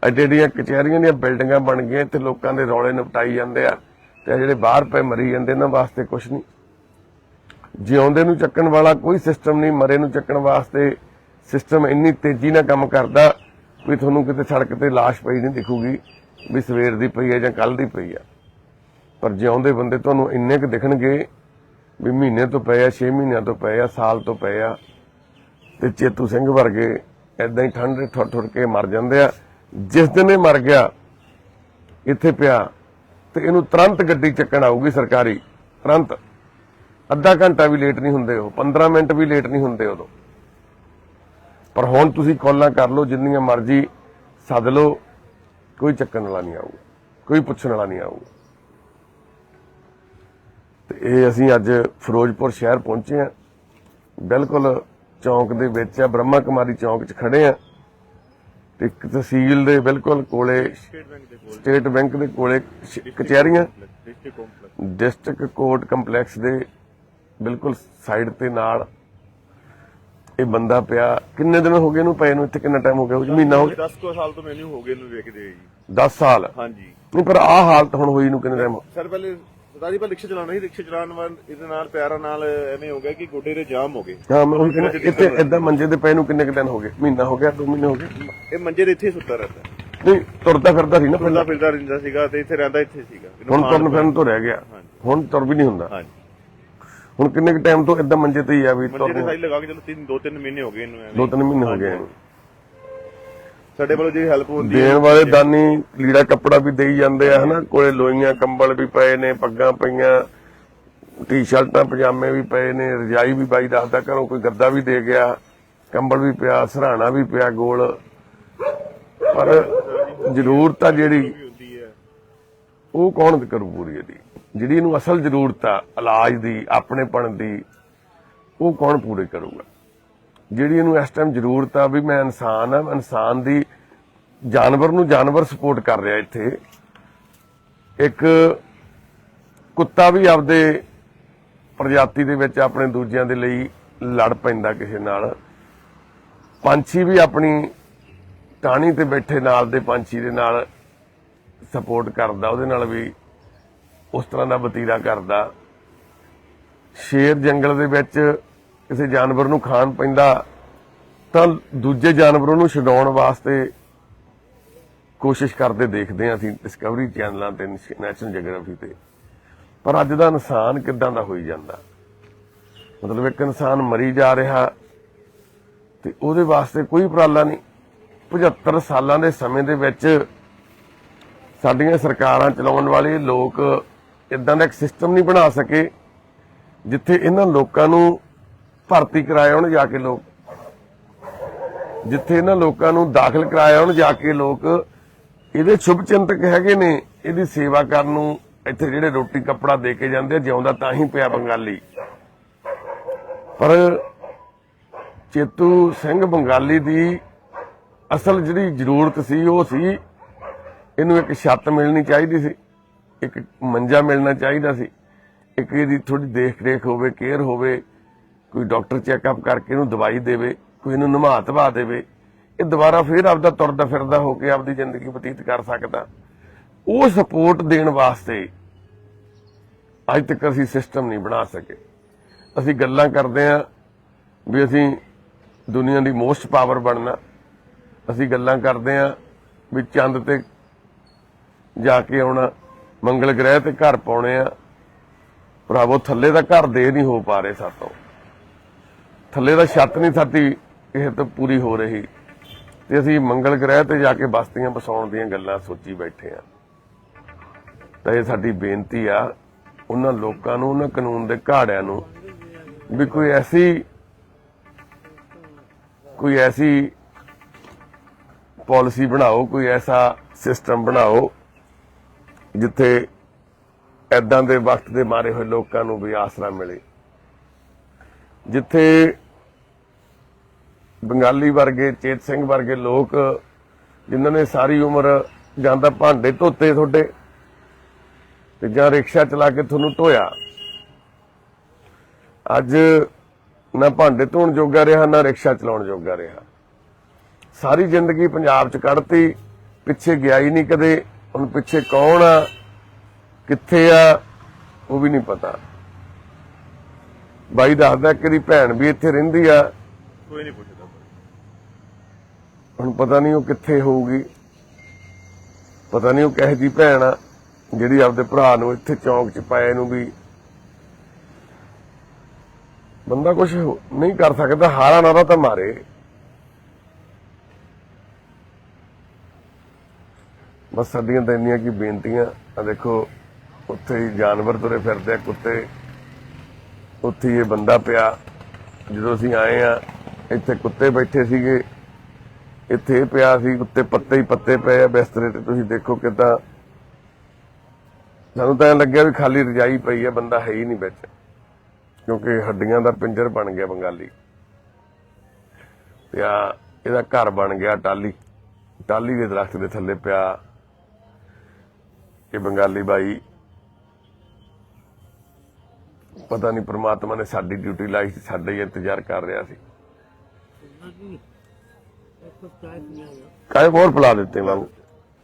ਐਡੇ ਜਿਹੜੀਆਂ ਕਚਹਿਰੀਆਂ ਦੀਆਂ ਬਿਲਡਿੰਗਾਂ ਬਣ ਗਈਆਂ, ਇੱਥੇ ਲੋਕਾਂ ਦੇ ਰੌਲੇ ਨਿਪਟਾਈ ਜਾਂਦੇ ਆ। ਤੇ ਜਿਹੜੇ ਬਾਹਰ ਪਏ ਮਰੀ ਜਾਂਦੇ, ਇਹਨਾਂ ਵਾਸਤੇ ਕੁਝ ਨਹੀਂ। ਜਿਉਂਦੇ ਨੂੰ ਚੱਕਣ ਵਾਲਾ ਕੋਈ ਸਿਸਟਮ ਨਹੀਂ, ਮਰੇ ਨੂੰ ਚੱਕਣ ਵਾਸਤੇ ਸਿਸਟਮ ਇੰਨੀ ਤੇਜ਼ੀ ਨਾਲ ਕੰਮ ਕਰਦਾ ਵੀ ਤੁਹਾਨੂੰ ਕਿਤੇ ਸੜਕ ਤੇ ਲਾਸ਼ ਪਈ ਨਹੀਂ ਦਿਖੂਗੀ, ਵੀ ਸਵੇਰ ਦੀ ਪਈ ਹੈ ਜਾਂ ਕੱਲ ਦੀ ਪਈ ਆ। ਪਰ ਜਿਉਂਦੇ ਬੰਦੇ ਤੁਹਾਨੂੰ ਇੰਨੇ ਕੁ ਦਿਖਣਗੇ ਵੀ ਮਹੀਨੇ ਤੋਂ ਪਏ ਆ 6 ਮਹੀਨਿਆਂ ਤੋਂ ਪਏ ਆ, ਸਾਲ ਤੋਂ ਪਏ ਆ, ਤੇ ਚੇਤੂ ਸਿੰਘ ਵਰਗੇ ਐਦਾਂ ਹੀ ਠੰਡ ਦੇ ਠੁਰ ਠੁਰ ਕੇ ਮਰ ਜਾਂਦੇ ਆ। ਜਿਸ ਦਿਨ ਇਹ ਮਰ ਗਿਆ, ਇੱਥੇ ਪਿਆ, ਤੇ ਇਹਨੂੰ ਤੁਰੰਤ ਗੱਡੀ ਚੱਕਣ ਆਊਗੀ ਸਰਕਾਰੀ, ਤੁਰੰਤ। ਅੱਧਾ ਘੰਟਾ ਵੀ ਲੇਟ ਨਹੀਂ ਹੁੰਦੇ ਉਹ 15 ਮਿੰਟ ਵੀ ਲੇਟ ਨਹੀਂ ਹੁੰਦੇ ਉਦੋਂ। ਪਰ ਹੁਣ ਤੁਸੀਂ ਕਾਲਾਂ ਕਰ ਲਓ, ਜਿੰਨੀਆਂ ਮਰਜ਼ੀ ਸੱਦ ਲਓ, ਕੋਈ ਚੱਕਣ ਵਾਲਾ ਨਹੀਂ ਆਊਗਾ ਕੋਈ ਪੁੱਛਣ ਵਾਲਾ ਨਹੀਂ ਆਊਗਾ ਤੇ ਇਹ ਅਸੀਂ ਅੱਜ ਫਿਰੋਜ਼ਪੁਰ ਸ਼ਹਿਰ ਪਹੁੰਚੇ ਆ ਬਿਲਕੁਲ ਚੌਂਕ ਦੇ ਵਿੱਚ ਆ ਬ੍ਰਹਮਾ ਕੁਮਾਰੀ ਚੌਂਕ 'ਚ ਖੜੇ ਆ ਤੇ ਇੱਕ ਤਹਿਸੀਲ ਦੇ ਬਿਲਕੁਲ ਕੋਲੇ ਸਟੇਟ ਬੈਂਕ ਦੇ ਕੋਲ ਕਚਹਿਰੀਆਂ। ਡਿਸਟ੍ਰਿਕਟ ਕੋਰਟ ਕੰਪਲੈਕਸ ਦੇ ਬਿਲਕੁਲ ਸਾਈਡ ਤੇ ਨਾਲ ਇਹ ਬੰਦਾ ਪਿਆ। ਕਿੰਨੇ ਦਿਨ ਹੋ ਗਏ ਇਹਨੂੰ ਪਏ ਨੂੰ? ਇੱਥੇ ਕਿੰਨਾ ਟਾਈਮ ਹੋ ਗਿਆ? ਉਹ ਮਹੀਨਾ ਹੋ ਗਿਆ? 10 ਕੋ ਸਾਲ ਤੋਂ ਮੈਨੂੰ ਹੋ ਗਏ ਇਹਨੂੰ ਵੇਖਦੇ ਜੀ। 10 ਸਾਲ? ਹਾਂਜੀ। ਨਹੀਂ ਪਰ ਆਹ ਹਾਲਤ ਹੁਣ ਹੋਈ ਨੂੰ ਕਿੰਨੇ ਟਾਈਮ ਸਰ ਪਹਿਲੇ ਸਰਦਾਰੀ ਪਰ ਰਿਕਸ਼ਾ ਚਲਾਉਣਾ ਸੀ ਰਿਕਸ਼ਾ ਚਲਾਉਣ ਵਾਲ ਇਹਦੇ ਨਾਲ ਪਿਆਰਾਂ ਨਾਲ ਐਵੇਂ ਹੋ ਗਿਆ ਕਿ ਗੋਡੇ ਦੇ ਜਾਮ ਹੋ ਗਏ। ਹਾਂ ਮੈਂ ਕਹਿੰਦਾ ਇੱਥੇ ਇਦਾਂ ਮੰਜੇ ਤੇ ਪਏ ਨੂੰ ਕਿੰਨੇ ਕੁ ਦਿਨ ਹੋ ਗਏ? ਮਹੀਨਾ ਹੋ ਗਿਆ 2 ਮਹੀਨੇ ਹੋ ਗਏ? ਇਹ ਮੰਜੇ ਦੇ ਇੱਥੇ ਹੀ ਸੁੱਤਾ ਰਹਿੰਦਾ। ਨਹੀਂ ਤੁਰਦਾ ਫਿਰਦਾ ਸੀ ਨਾ ਪਹਿਲਾਂ। ਫਿਰਦਾ ਰਹਿੰਦਾ ਸੀਗਾ ਤੇ ਇੱਥੇ ਰਹਿੰਦਾ ਇੱਥੇ ਸੀਗਾ। ਹੁਣ ਤੁਰਨ ਫਿਰਨ ਤੋਂ ਰਹਿ ਗਿਆ। ਹੁਣ ਤੁਰ ਵੀ ਨਹੀਂ ਹੁੰਦਾ। ਹਾਂਜੀ। ਹੁਣ ਕਿੰਨੇ ਕੁ ਟਾਈਮ ਤੋਂ ਇਦਾਂ ਮੰਜੇ ਤੇ ਹੀ ਆ ਵੀ ਮੰਜੇ ਦੇ ਤੁਰ ਸਾਈਡ ਲਗਾ ਕੇ ਚਲੋ 3 2 3 ਮਹੀਨੇ ਹੋ ਗਏ ਇਹਨੂੰ ਐਵੇਂ। ਦੋ ਤਿੰਨ ਮਹੀਨੇ ਹੋ ਗਏ। ਸਾਡੇ ਵੱਲੋਂ ਜਿਹੜੀ ਹੈਲਪ ਹੁੰਦੀ ਦੇਣ ਵਾਲੇ ਦਾਨੀ ਲੀੜਾ ਕੱਪੜਾ ਵੀ ਦੇਈ ਜਾਂਦੇ ਆ ਹਨਾ? ਕੋਲੇ ਲੋਈਆਂ ਕੰਬਲ ਵੀ ਪਏ ਨੇ ਪੱਗਾਂ ਪਈਆਂ ਟੀ-ਸ਼ਰਟਾਂ ਪਜਾਮੇ ਵੀ ਪਏ ਨੇ ਰਜਾਈ ਵੀ ਬਾਈ ਦੱਸਦਾ ਘਰੋਂ ਕੋਈ ਗੱਦਾ ਵੀ ਦੇ ਗਿਆ ਕੰਬਲ ਵੀ ਪਿਆ ਸਰਾਣਾ ਵੀ ਪਿਆ ਗੋਲ। ਪਰ ਜ਼ਰੂਰਤ ਆ ਜਿਹੜੀ ਹੈ ਉਹ ਕੌਣ ਕਰੂ ਪੂਰੀ ਇਹਦੀ? ਜਿਹੜੀ ਇਹਨੂੰ ਅਸਲ ਜ਼ਰੂਰਤ ਆ ਇਲਾਜ ਦੀ ਆਪਣੇਪਣ ਦੀ ਉਹ ਕੌਣ ਪੂਰੀ ਕਰੂਗਾ? ਜਿਹੜੀ ਇਹਨੂੰ ਇਸ ਟਾਈਮ ਜ਼ਰੂਰਤ ਆ ਵੀ ਮੈਂ ਇਨਸਾਨ ਆ, ਇਨਸਾਨ ਦੀ ਜਾਨਵਰ ਨੂੰ ਜਾਨਵਰ ਸਪੋਰਟ ਕਰ ਰਿਹਾ ਇੱਥੇ। ਇੱਕ ਕੁੱਤਾ ਵੀ ਆਪਦੇ ਪ੍ਰਜਾਤੀ ਦੇ ਵਿੱਚ ਆਪਣੇ ਦੂਜਿਆਂ ਦੇ ਲਈ ਲੜ ਪੈਂਦਾ ਕਿਸੇ ਨਾਲ। ਪੰਛੀ ਵੀ ਆਪਣੀ ਟਾਹਣੀ ਤੇ ਬੈਠੇ ਨਾਲ ਦੇ ਪੰਛੀ ਦੇ ਨਾਲ ਸਪੋਰਟ ਕਰਦਾ, ਉਹਦੇ ਨਾਲ ਵੀ ਉਸ ਤਰ੍ਹਾਂ ਦਾ ਬਤੀਰਾ ਕਰਦਾ। ਸ਼ੇਰ ਜੰਗਲ ਦੇ ਵਿੱਚ ਕਿਸੇ ਜਾਨਵਰ ਨੂੰ ਖਾਣ ਪੈਂਦਾ, ਤਾਂ ਦੂਜੇ ਜਾਨਵਰਾਂ ਨੂੰ ਛਡਾਉਣ ਵਾਸਤੇ ਕੋਸ਼ਿਸ਼ ਕਰਦੇ ਦੇਖਦੇ ਹਾਂ ਅਸੀਂ ਡਿਸਕਵਰੀ ਚੈਨਲਾਂ ਤੇ ਨੈਸ਼ਨਲ ਜੀਓਗ੍ਰਾਫੀ ਤੇ। ਪਰ ਅੱਜ ਦਾ ਇਨਸਾਨ ਕਿੱਦਾਂ ਦਾ ਹੋਈ ਜਾਂਦਾ? ਮਤਲਬ ਇੱਕ ਇਨਸਾਨ ਮਰੀ ਜਾ ਰਿਹਾ ਤੇ ਉਹਦੇ ਵਾਸਤੇ ਕੋਈ ਉਪਰਾਲਾ ਨਹੀਂ। 75 ਸਾਲਾਂ ਦੇ ਸਮੇਂ ਦੇ ਵਿੱਚ ਸਾਡੀਆਂ ਸਰਕਾਰਾਂ ਚਲਾਉਣ ਵਾਲੇ ਲੋਕ ਇਦਾਂ ਦਾ ਇੱਕ ਸਿਸਟਮ ਨਹੀਂ ਬਣਾ ਸਕੇ, ਜਿੱਥੇ ਇਹਨਾਂ ਲੋਕਾਂ ਨੂੰ ਭਰਤੀ ਕਰਾਇਆ ਹੋਣ ਜਾ ਕੇ ਲੋਕ। ਜਿੱਥੇ ਇਹਨਾਂ ਲੋਕਾਂ ਨੂੰ ਦਾਖਲ ਕਰਾਇਆ ਹੋਣ ਜਾ ਕੇ ਲੋਕ, ਇਹਦੇ ਸ਼ੁਭ ਚਿੰਤਕ ਹੈਗੇ ਨੇ, ਇਹਦੀ ਸੇਵਾ ਕਰਨ ਨੂੰ ਇੱਥੇ ਜਿਹੜੇ ਰੋਟੀ ਕੱਪੜਾ ਦੇ ਕੇ ਜਾਂਦੇ ਜਿਉਂਦਾ ਤਾਂ ਹੀ ਪਿਆ ਬੰਗਾਲੀ। ਪਰ ਚੇਤੂ ਸਿੰਘ ਬੰਗਾਲੀ ਦੀ ਅਸਲ ਜਿਹੜੀ ਜ਼ਰੂਰਤ ਸੀ, ਉਹ ਸੀ ਇਹਨੂੰ ਇੱਕ ਛੱਤ ਮਿਲਣੀ ਚਾਹੀਦੀ ਸੀ, ਇੱਕ ਮੰਜਾ ਮਿਲਣਾ ਚਾਹੀਦਾ ਸੀ। ਇੱਕ ਇਹਦੀ ਥੋੜੀ ਦੇਖ ਰੇਖ ਹੋਵੇ, ਕੇਅਰ ਹੋਵੇ ਕੋਈ ਡਾਕਟਰ ਚੈੱਕਅਪ ਕਰਕੇ ਇਹਨੂੰ ਦਵਾਈ ਦੇਵੇ, ਕੋਈ ਇਹਨੂੰ ਨਮਾ ਧਵਾ ਦੇਵੇ, ਇਹ ਦੁਬਾਰਾ ਫਿਰ ਆਪਦਾ ਤੁਰਦਾ ਫਿਰਦਾ ਹੋ ਕੇ ਆਪਦੀ ਜ਼ਿੰਦਗੀ ਬਤੀਤ ਕਰ ਸਕਦਾ। ਉਹ ਸਪੋਰਟ ਦੇਣ ਵਾਸਤੇ ਅੱਜ ਤੱਕ ਅਸੀਂ ਸਿਸਟਮ ਨਹੀਂ ਬਣਾ ਸਕੇ। ਅਸੀਂ ਗੱਲਾਂ ਕਰਦੇ ਆਂ ਵੀ ਅਸੀਂ ਦੁਨੀਆ ਦੀ ਮੋਸਟ ਪਾਵਰ ਬਣਨਾ। ਅਸੀਂ ਗੱਲਾਂ ਕਰਦੇ ਆਂ ਵੀ ਚੰਦ ਤੇ ਜਾ ਕੇ ਆਉਣਾ ਮੰਗਲ ਗ੍ਰਹਿ ਤੇ ਘਰ ਪਾਉਣੇ ਆ। ਭਰਾਵੋ, ਥੱਲੇ ਦਾ ਘਰ ਦੇ ਨਹੀਂ ਹੋ ਪਾ ਰਹੇ ਸਾਤੋਂ ਥੱਲੇ ਦਾ ਛੱਤ ਨਹੀਂ ਸਾਡੀ ਇਹ ਤਾਂ ਪੂਰੀ ਹੋ ਰਹੀ। ਤੇ ਅਸੀਂ ਮੰਗਲ ਗ੍ਰਹਿ ਤੇ ਜਾ ਕੇ ਬਸਤੀਆਂ ਬਸਾਉਣ ਦੀਆਂ ਗੱਲਾਂ ਸੋਚੀ ਬੈਠੇ ਆ ਤਾਂ ਇਹ ਸਾਡੀ ਬੇਨਤੀ ਆ, ਉਹਨਾਂ ਲੋਕਾਂ ਨੂੰ, ਉਹਨਾਂ ਕਾਨੂੰਨ ਦੇ ਘਾੜਿਆਂ ਨੂੰ, ਵੀ ਕੋਈ ਐਸੀ ਕੋਈ ਐਸੀ ਪਾਲਿਸੀ ਬਣਾਓ, ਕੋਈ ਐਸਾ ਸਿਸਟਮ ਬਣਾਓ, ਜਿੱਥੇ ਐਦਾਂ ਦੇ ਵਕਤ ਦੇ ਮਾਰੇ ਹੋਏ ਲੋਕਾਂ ਨੂੰ ਵੀ ਆਸਰਾ ਮਿਲੇ। ਜਿੱਥੇ ਬੰਗਾਲੀ ਵਰਗੇ, ਚੇਤ ਸਿੰਘ ਵਰਗੇ ਲੋਕ, ਜਿਨ੍ਹਾਂ ਨੇ ਸਾਰੀ ਉਮਰ ਜਾਂ ਤਾਂ ਭਾਂਡੇ ਧੋਤੇ ਤੁਹਾਡੇ ਤੇ ਜਾਂ ਰਿਕਸ਼ਾ ਚਲਾ ਕੇ ਤੁਹਾਨੂੰ ਢੋਇਆ ਅੱਜ ਨਾ ਭਾਂਡੇ ਧੋਣ ਜੋਗਾ ਰਿਹਾ, ਨਾ ਰਿਕਸ਼ਾ ਚਲਾਉਣ ਜੋਗਾ ਰਿਹਾ। ਸਾਰੀ ਜ਼ਿੰਦਗੀ ਪੰਜਾਬ ਚ ਕੱਢਤੀ, ਪਿੱਛੇ ਗਿਆ ਹੀ ਨਹੀਂ ਕਦੇ, ਹੁਣ ਪਿੱਛੇ ਕੌਣ ਆ, ਕਿੱਥੇ ਆ, ਉਹ ਵੀ ਨਹੀਂ ਪਤਾ। ਬਾਈ ਦੱਸਦਾ ਕਿ ਇਹਦੀ ਭੈਣ ਵੀ ਇੱਥੇ ਰਹਿੰਦੀ ਆ। ਕੋਈ ਨਹੀਂ ਪੁੱਛਦਾ। ਹੁਣ ਪਤਾ ਨਹੀਂ ਉਹ ਕਿੱਥੇ ਹੋਊਗੀ। ਪਤਾ ਨਹੀਂ ਉਹ ਕਿਹੋ ਜੀ ਭੈਣ ਆ, ਜਿਹੜੀ ਆਪਦੇ ਭਰਾ ਨੂੰ ਇੱਥੇ ਚੌਂਕ 'ਚ ਪਾਏ ਨੂੰ ਵੀ ਬੰਦਾ ਕੁਝ ਨਹੀਂ ਕਰ ਸਕਦਾ, ਹਾਰਾ ਨਾਰਾ ਤਾਂ ਮਾਰੇ। ਬਸ ਸਾਡੀਆਂ ਤਾਂ ਇੰਨੀਆਂ ਕੀ ਬੇਨਤੀਆਂ ਆ ਦੇਖੋ, ਉੱਥੇ ਹੀ ਜਾਨਵਰ ਤੁਰੇ ਫਿਰਦੇ ਆ, ਕੁੱਤੇ। ਉੱਥੇ ਇਹ ਬੰਦਾ ਪਿਆ, ਜਦੋਂ ਅਸੀਂ ਆਏ ਆ, ਇੱਥੇ ਕੁੱਤੇ ਬੈਠੇ ਸੀਗੇ। ਇੱਥੇ ਪਿਆ ਸੀ, ਉੱਤੇ ਪੱਤੇ ਹੀ ਪੱਤੇ ਪਏ ਆ, ਬਿਸਤਰੇ ਤੇ ਤੁਸੀਂ ਦੇਖੋ ਕਿਦਾਂ। ਸਾਨੂੰ ਤਾਂ ਲੱਗਿਆ ਵੀ ਖਾਲੀ ਰਜਾਈ ਪਈ ਆ, ਬੰਦਾ ਹੈ ਹੀ ਨਹੀਂ ਵਿੱਚ। ਕਿਉਂਕਿ ਹੱਡੀਆਂ ਦਾ ਪਿੰਜਰ ਬਣ ਗਿਆ ਬੰਗਾਲੀ। ਤੇ ਇਹਦਾ ਘਰ ਬਣ ਗਿਆ ਟਾਲੀ ਟਾਲੀ ਦੇ ਦਰਖਤ ਦੇ ਥੱਲੇ ਪਿਆ। ਇਹ ਬੰਗਾਲੀ ਬਾਈ, ਪਤਾ ਨਹੀਂ ਪ੍ਰਮਾਤਮਾ ਨੇ ਸਾਡੀ ਡਿਊਟੀ ਲਾਈ ਸਾਡੇ ਹੀ ਇੰਤਜ਼ਾਰ ਕਰ ਰਿਹਾ ਸੀ। काय और पिला देते हैं बाबू?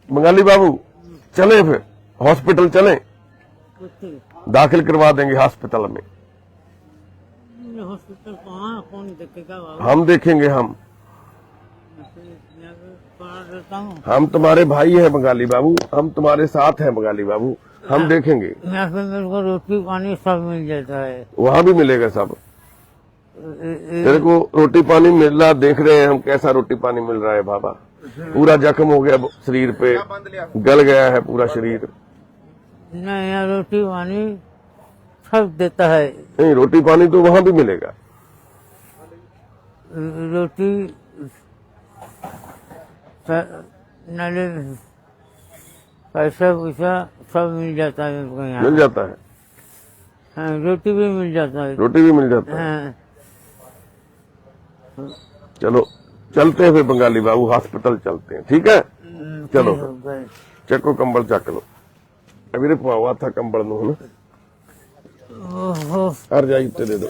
बंगाली बाबू चले फिर। हॉस्पिटल चले। दाखिल करवा देंगे हॉस्पिटल में। हॉस्पिटल कहाँ कौन देखेगा हम देखेंगे हम। हम तुम्हारे भाई हैं बंगाली बाबू। हम तुम्हारे साथ हैं बंगाली बाबू। हम देखेंगे। को रोटी पानी सब मिल जाता है। वहाँ भी मिलेगा सब। तेरे को रोटी पानी मिल रहा देख रहे हैं हम कैसा रोटी पानी मिल रहा है बाबा। पूरा जख्म हो गया शरीर पे गल गया है पूरा शरीर। न यहाँ रोटी पानी सब देता है। नहीं रोटी पानी तो वहाँ भी मिलेगा। रोटी प- नाले पैसा वैसा सब मिल जाता है मिल जाता है। हाँ, रोटी भी मिल जाता है। रोटी भी मिल जाता है। हाँ, चलो चलते हैं फिर बंगाली बाबू हॉस्पिटल चलते हैं ठीक है चलो ठीक हो गए। ਚੱਕੋ ਕੰਬਲ ਚੱਕ ਲਓ ਇਹ ਵੀਰੇ ਪਵਾਓ ਹੱਥਾਂ ਕੰਬਲ ਨੂੰ ਹੁਣ ओहो ਹਰ ਜਾਈ ਉੱਤੇ ਦੇ ਦਿਓ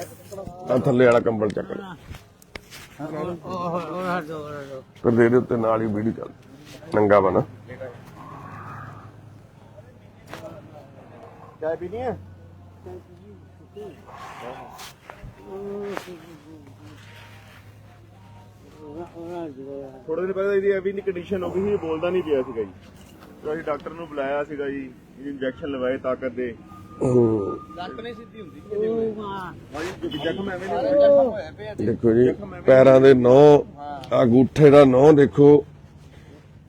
ਆ ਥੱਲੇ ਵਾਲਾ ਕੰਬਲ ਚੱਕ ਲਓ ओहो, ओढ़ा दो ओढ़ा दो ਫਿਰ ਦੇ ਦੇ ਉੱਤੇ ਨਾਲ ਹੀ ਵੀੜੀ ਚੱਲ ਨੰਗਾ ਬਣਾ ਚਾਹ ਪੀਣੀ ਹੈ ओढ़ा ओढ़ा दो ਥੋੜੇ ਦਿਨ ਪਹਿਲਾਂ ਇਹਦੀ ਐਵੀ ਦੀ ਕੰਡੀਸ਼ਨ ਹੋ ਗਈ ਸੀ ਇਹ ਬੋਲਦਾ ਨਹੀਂ ਪਿਆ ਸੀਗਾ ਜੀ ਫਿਰ ਅਸੀਂ ਡਾਕਟਰ ਨੂੰ ਬੁਲਾਇਆ ਸੀਗਾ ਜੀ ਇੰਜੈਕਸ਼ਨ ਲਵਾਏ ਤਾਕਤ ਦੇ ਦੇਖੋ ਜੀ ਪੈਰਾਂ ਦੇ ਨੌ ਅੰਗੂਠੇ ਦਾ ਨੌ ਦੇਖੋ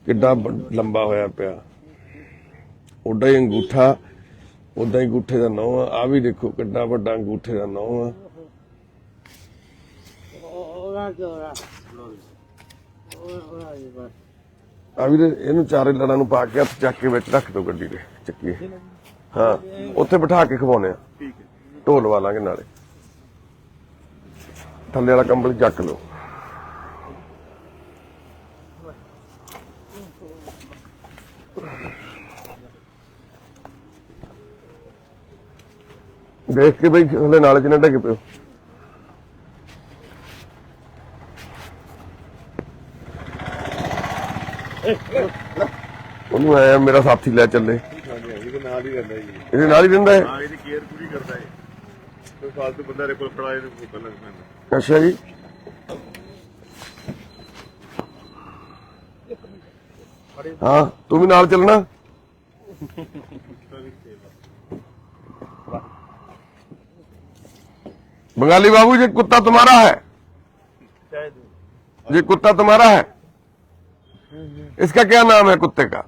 ਕਿੱਡਾ ਲੰਬਾ ਹੋਇਆ ਪਿਆ ਉੱਡਾ ਹੀ ਅੰਗੂਠਾ ਉਦਾਂ ਹੀ ਅੰਗੂਠੇ ਦਾ ਨੌ ਆ ਆ ਵੀ ਦੇਖੋ ਕਿੱਡਾ ਵੱਡਾ ਅੰਗੂਠੇ ਦਾ ਨੌ ਆ ਆ ਵੀ ਇਹਨੂੰ ਚਾਰੇ ਲੜਾਂ ਨੂੰ ਪਾ ਕੇ ਹੱਥ ਚੱਕ ਕੇ ਵਿੱਚ ਰੱਖ ਦਿਓ ਗੱਡੀ ਦੇ ਚੱਕੀ ਹਾਂ ਉੱਥੇ ਬਿਠਾ ਕੇ ਖਵਾਉਣੇ ਆ। ਠੀਕ ਹੈ। ਢੋਲ ਵਾਲਾਂਗੇ ਨਾਲੇ। ਥੱਲੇ ਵਾਲਾ ਕੰਬਲ ਚੱਕ ਲਓ। ਦੇਖ ਕੇ ਬਈ ਹਲੇ ਨਾਲੇ ਚ ਨਾ ਡਿੱਗ ਪਿਓ। ਨੂੰ ਆਇਆ ਮੇਰਾ ਸਾਥੀ ਲੈ ਚੱਲੇ ਇਹਦੇ ਨਾਲ ਹੀ ਰਹਿੰਦਾ ਜੀ ਇਹਦੇ ਨਾਲ ਹੀ ਰਹਿੰਦਾ ਹੈ ਹਾਂ ਇਹਦੀ ਕੇਅਰ ਪੂਰੀ ਕਰਦਾ ਹੈ ਕੋਈ ਫਾਲਤੂ ਬੰਦਾ ਰੇ ਕੋਲ ਫੜਾ ਇਹਨੂੰ ਭੁੱਖ ਲੱਗ ਪੈਂਦਾ ਅੱਛਾ ਜੀ ਹਾਂ ਤੂੰ ਵੀ ਨਾਲ ਚੱਲਣਾ बंगाली बाबू ये कुत्ता तुम्हारा है ये कुत्ता तुम्हारा है इसका क्या नाम है कुत्ते का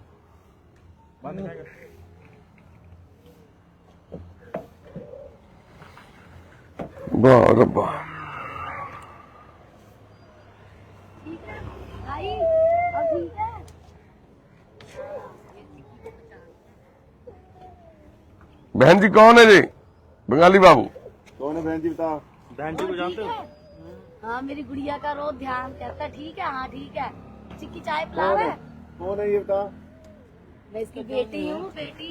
वाह रब्बा भाई अब बहन जी कौन है जी? बंगाली बाबू। कौन है बहन जी बता? बहन जी को जानते हो? हाँ? मेरी गुड़िया का रोज ध्यान कहता है, ठीक है हाँ ठीक है। चिक्की चाय पिलाओ है? कौन है ये बता? मैं इसकी बेटी हूँ बेटी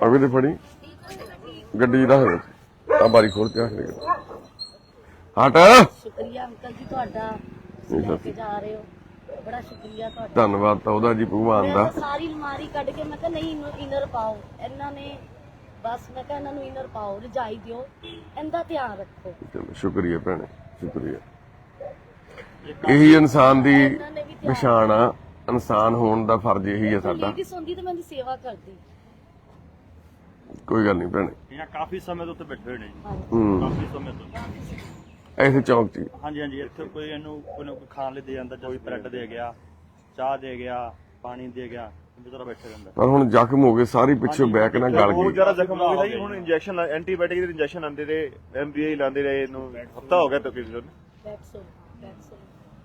अभी तो फड़ी ਗੱਡੀ ਦਾ ਹੈ ਆ ਬਾਰੀ ਖੋਲ ਕੇ ਰੱਖ ਦੇ ਹਟ ਸ਼ੁਕਰੀਆ ਅੰਕਲ ਜੀ ਤੁਹਾਡਾ ਤੁਸੀਂ ਲੈ ਕੇ ਜਾ ਰਹੇ ਹੋ ਬੜਾ ਸ਼ੁਕਰੀਆ ਤੁਹਾਡਾ ਧੰਨਵਾਦ ਤਾਂ ਉਹਦਾ ਜੀ ਭਗਵਾਨ ਮੈਂ ਦਾ ਤਾਂ ਸਾਰੀ ਅਲਮਾਰੀ ਕੱਢ ਕੇ ਮੈਂ ਕਿਹਾ ਨਹੀਂ ਇਨਰ ਪਾਓ ਇਹਨਾਂ ਨੇ ਬਸ ਮੈਂ ਕਿਹਾ ਇਹਨਾਂ ਨੂੰ ਇਨਰ ਪਾਓ ਰਜਾਈ ਦਿਓ ਇਹਦਾ ਧਿਆਨ ਰੱਖੋ ਚਲੋ ਸ਼ੁਕਰੀਆ ਭੈਣੇ ਸ਼ੁਕਰੀਆ ਇਹੀ ਇਨਸਾਨ ਦੀ ਇਹਨਾਂ ਨੇ ਵੀ ਧਿਆਨ ਪਛਾਣ ਆ ਇਨਸਾਨ ਹੋਣ ਦਾ ਫਰਜ਼ ਇਹੀ ਹੈ ਸਾਡਾ। ਲੇਡੀ ਹੁੰਦੀ ਤਾਂ ਮੈਂ ਉਹਦੀ ਸੇਵਾ ਕਰਦੀ। ਕੋਈ ਗੱਲ ਨਹੀਂ ਭੈਣੇ। ਇਹਨਾਂ ਕਾਫੀ ਸਮੇਂ ਤੋਂ ਉੱਥੇ ਬੈਠੇ ਹੋਏ ਨੇ ਜੀ। ਹੂੰ। ਕਾਫੀ ਸਮੇਂ ਤੋਂ। ਐਸੇ ਚੌਂਕ 'ਚ ਹੀ। ਹਾਂਜੀ ਹਾਂਜੀ ਇੱਥੇ ਕੋਈ ਇਹਨੂੰ ਕੋਈ ਨਾ ਕੋਈ ਖਾਣ ਲਈ ਦੇ ਜਾਂਦਾ ਕੋਈ ਬ੍ਰੈਡ ਦੇ ਗਿਆ ਚਾਹ ਦੇ ਗਿਆ ਪਾਣੀ ਦੇ ਗਿਆ ਜਿਹੜਾ ਬੈਠੇ ਰਹਿੰਦਾ। ਪਰ ਹੁਣ ਜ਼ਖਮ ਹੋ ਗਏ ਸਾਰੀ ਪਿੱਛੇ ਬੈਕ ਨਾਲ ਗਲ ਬਹੁਤ ਗਈ। ਜ਼ਿਆਦਾ ਜ਼ਖਮ ਹੋ ਗਿਆ ਜੀ। ਹੁਣ ਇੰਜੈਕਸ਼ਨ ਐਂਟੀਬਾਇਓਟਿਕ ਦੇ ਇੰਜੈਕਸ਼ਨ ਆਂਦੇ ਰਹੇ ਐਮਬੀਏ ਲਾਉਂਦੇ ਰਹੇ ਇਹਨੂੰ ਹਫਤਾ ਹੋ ਗਿਆ ਤਕਰੀਬਨ। ਦੈਟਸ ਆਲ ਦੈਟਸ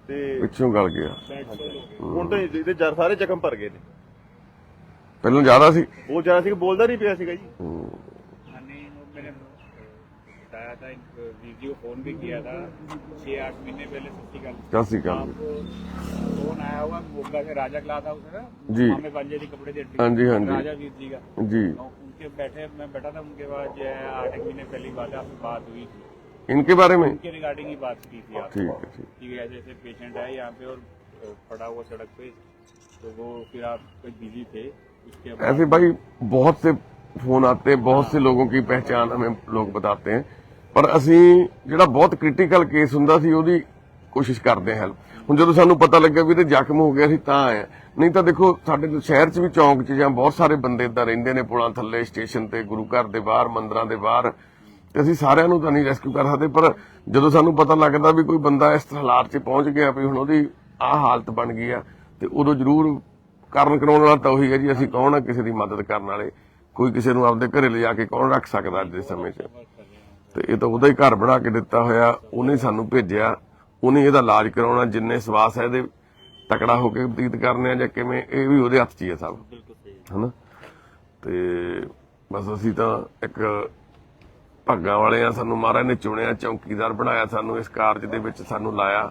ਤੇ ਪਿੱਛੋਂ ਗਲ ਗਿਆ ਹੁਣ ਤਾਂ ਇਹਦੇ ਜਰ ਸਾਰੇ ਜ਼ਖਮ ਭਰ ਗਏ ਨੇ ਪਹਿਲਾਂ ਜ਼ਿਆਦਾ ਸੀ ਬਹੁਤ ਜ਼ਿਆਦਾ ਸੀ ਕਿ ਬੋਲਦਾ ਨਹੀਂ ਪਿਆ ਸੀਗਾ ਜੀ मैंने वो मैंने बताया था एक वीडियो फोन भी किया था छह आठ महीने पहले सस्ती का ਕਾਸੀ ਗੱਲ आपको फोन आया हुआ मोगा से राजा कला था उसने ना जी। हमें पंजाबी कपड़े दे हाँ जी, हाँ जी। राजा वीर जी का ਜੀ तो उनके बैठे मैं बैठा था उनके बाद जो है आठ एक महीने पहली बात है आपसे बात हुई थी इनके बारे में उनके रिगार्डिंग ही बात की थी आप ठीक है ठीक कि ऐसे ऐसे पेशेंट है यहाँ पे और अ, पड़ा हुआ सड़क पे तो वो फिर आप कोई बिजी थे उसके बाद ऐसे भाई बहुत से ਫੋਨ ਆਤੇ ਬਹੁਤ ਸੇ ਲੋਗों की पहचान हमें लोग बताते हैं ਪਰ ਅਸੀਂ ਜਿਹੜਾ ਬਹੁਤ ਕ੍ਰਿਟੀਕਲ ਕੇਸ ਹੁੰਦਾ ਸੀ ਉਹਦੀ ਕੋਸ਼ਿਸ਼ ਕਰਦੇ ਹਾਂ ਹੈਲਪ ਹੁਣ ਜਦੋਂ ਸਾਨੂੰ ਪਤਾ ਲੱਗਿਆ ਵੀ ਤੇ ਜ਼ਖਮ ਹੋ ਗਿਆ ਸੀ ਤਾਂ ਆਏ ਹਾਂ। ਨਹੀਂ ਤਾਂ ਦੇਖੋ ਸਾਡੇ ਤੋਂ ਸ਼ਹਿਰ 'ਚ ਵੀ ਚੌਂਕ 'ਚ ਜਾਂ ਬਹੁਤ ਸਾਰੇ ਬੰਦੇ ਇਦਾਂ ਰਹਿੰਦੇ ਨੇ ਪੁਲਾਂ ਥੱਲੇ ਸਟੇਸ਼ਨ ਤੇ ਗੁਰੂ ਘਰ ਦੇ ਬਾਹਰ ਮੰਦਰਾਂ ਦੇ ਬਾਹਰ ਤੇ ਅਸੀਂ ਸਾਰਿਆਂ ਨੂੰ ਤਾਂ ਨਹੀਂ ਰੈਸਕਿਊ ਕਰ ਸਕਦੇ ਪਰ ਜਦੋਂ ਸਾਨੂੰ ਪਤਾ ਲੱਗਦਾ ਵੀ ਕੋਈ ਬੰਦਾ ਇਸ ਹਾਲਾਤ 'ਚ ਪਹੁੰਚ ਗਿਆ ਵੀ ਹੁਣ ਉਹਦੀ ਆਹ ਹਾਲਤ ਬਣ ਗਈ ਆ ਤੇ ਉਦੋਂ ਜ਼ਰੂਰ ਕਾਰਨ ਕਰਾਉਣ ਵਾਲਾ ਤਾਂ ਉਹੀ ਹੈ ਜੀ ਅਸੀਂ ਕੌਣ ਆ ਕਿਸੇ ਦੀ ਮਦਦ ਕਰਨ ਵਾਲੇ? ਕੋਈ ਕਿਸੇ ਨੂੰ ਆਪਦੇ ਘਰੇ ਲਿਜਾ ਕੇ ਕੌਣ ਰੱਖ ਸਕਦਾ ਅੱਜ ਦੇ ਸਮੇਂ 'ਚ? ਤੇ ਇਹ ਤਾਂ ਉਹਦਾ ਹੀ ਘਰ ਬਣਾ ਕੇ ਦਿੱਤਾ ਹੋਇਆ ਉਹਨੇ ਸਾਨੂੰ ਭੇਜਿਆ ਉਹਨੇ ਇਹਦਾ ਇਲਾਜ ਕਰਾਉਣਾ ਜਿੰਨੇ ਸਵਾਸ ਹੈ ਇਹਦੇ ਤਕੜਾ ਹੋ ਕੇ ਬਤੀਤ ਕਰਨੇ ਆ ਜਾਂ ਕਿਵੇਂ ਇਹ ਵੀ ਉਹਦੇ ਹੱਥ 'ਚ ਹੀ ਹੈ ਸਭ। ਹਨਾ? ਤੇ ਬਸ ਅਸੀਂ ਤਾਂ ਇੱਕ ਭਾਗਾਂ ਵਾਲੇ ਆ ਸਾਨੂੰ ਮਹਾਰਾਜ ਨੇ ਚੁਣਿਆ, ਚੌਕੀਦਾਰ ਬਣਾਇਆ ਸਾਨੂੰ, ਇਸ ਕਾਰਜ ਦੇ ਵਿੱਚ ਸਾਨੂੰ ਲਾਇਆ।